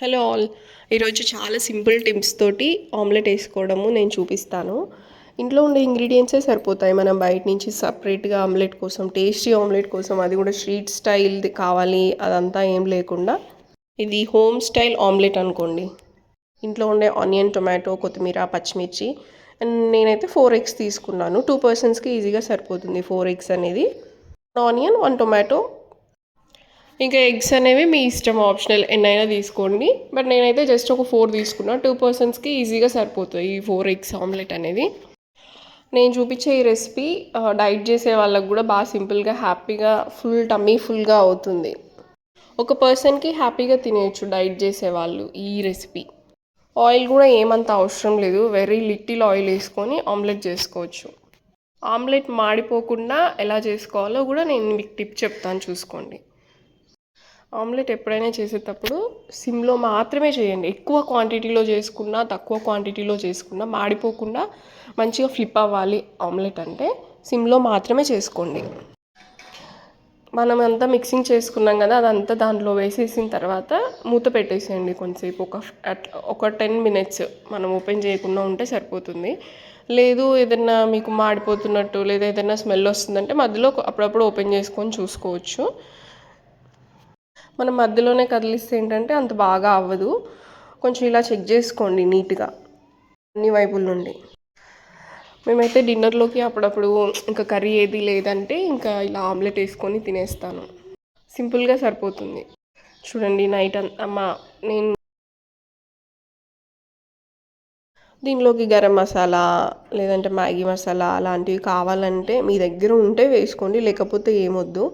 Hello all. ఈరోజు చాలా simple tips తోటి ఆమ్లెట్ వేసుకోవడము నేను చూపిస్తాను. ఇంట్లో ఉండే ఇంగ్రీడియంట్సే సరిపోతాయి. మనం బయట నుంచి సపరేట్గా ఆమ్లెట్ కోసం టేస్టీ ఆమ్లెట్ కోసం అది కూడా స్ట్రీట్ స్టైల్ది కావాలి అదంతా ఏం లేకుండా. ఇది హోమ్ స్టైల్ ఆమ్లెట్ అనుకోండి. ఇంట్లో ఉండే ఆనియన్ టొమాటో కొత్తిమీర పచ్చిమిర్చి అండ్ నేనైతే ఫోర్ ఎగ్స్ తీసుకున్నాను. టూ పర్సన్స్కి ఈజీగా సరిపోతుంది ఫోర్ ఎగ్స్ అనేది. ఆనియన్ వన్ టొమాటో ఇంకా ఎగ్స్ అనేవి మీ ఇష్టం ఆప్షనల్ ఎన్నైనా తీసుకోండి. బట్ నేనైతే జస్ట్ ఒక ఫోర్ తీసుకున్నా. టూ పర్సన్స్కి ఈజీగా సరిపోతుంది ఈ ఫోర్ ఎగ్స్ ఆమ్లెట్ అనేది. నేను చూపించే ఈ రెసిపీ డైట్ చేసే వాళ్ళకి కూడా బాగా సింపుల్గా హ్యాపీగా ఫుల్ టమ్మీ ఫుల్గా అవుతుంది. ఒక పర్సన్కి హ్యాపీగా తినేయచ్చు డైట్ చేసే వాళ్ళు ఈ రెసిపీ. ఆయిల్ కూడా ఏమంత అవసరం లేదు. వెరీ లిటిల్ ఆయిల్ వేసుకొని ఆమ్లెట్ చేసుకోవచ్చు. ఆమ్లెట్ మాడిపోకుండా ఎలా చేసుకోవాలో కూడా నేను మీకు టిప్ చెప్తాను చూసుకోండి. ఆమ్లెట్ ఎప్పుడైనా చేసేటప్పుడు సిమ్లో మాత్రమే చేయండి. ఎక్కువ క్వాంటిటీలో చేసుకున్నా తక్కువ క్వాంటిటీలో చేసుకున్నా మాడిపోకుండా మంచిగా ఫ్లిప్ అవ్వాలి ఆమ్లెట్ అంటే. సిమ్లో మాత్రమే చేసుకోండి. మనం అంతా మిక్సింగ్ చేసుకున్నాం కదా అదంతా దాంట్లో వేసేసిన తర్వాత మూత పెట్టేసేయండి కొంతసేపు. ఒక అట్లా ఒక టెన్ మినిట్స్ మనం ఓపెన్ చేయకుండా ఉంటే సరిపోతుంది. లేదు ఏదైనా మీకు మాడిపోతున్నట్టు లేదా ఏదైనా స్మెల్ వస్తుందంటే మధ్యలో అప్పుడప్పుడు ఓపెన్ చేసుకొని చూసుకోవచ్చు. మనం మధ్యలోనే కదిలిస్తే ఏంటంటే అంత బాగా అవ్వదు. కొంచెం ఇలా చెక్ చేసుకోండి నీట్గా అన్ని వైపుల నుండి. మేమైతే డిన్నర్లోకి అప్పుడప్పుడు ఇంకా కర్రీ ఏది లేదంటే ఇంకా ఇలా ఆమ్లెట్ వేసుకొని తినేస్తాను. సింపుల్గా సరిపోతుంది. చూడండి నైట్ అమ్మ నేను దీనిలోకి గరం మసాలా లేదంటే మ్యాగీ మసాలా అలాంటివి కావాలంటే మీ దగ్గర ఉంటే వేసుకోండి లేకపోతే ఏమొద్దు.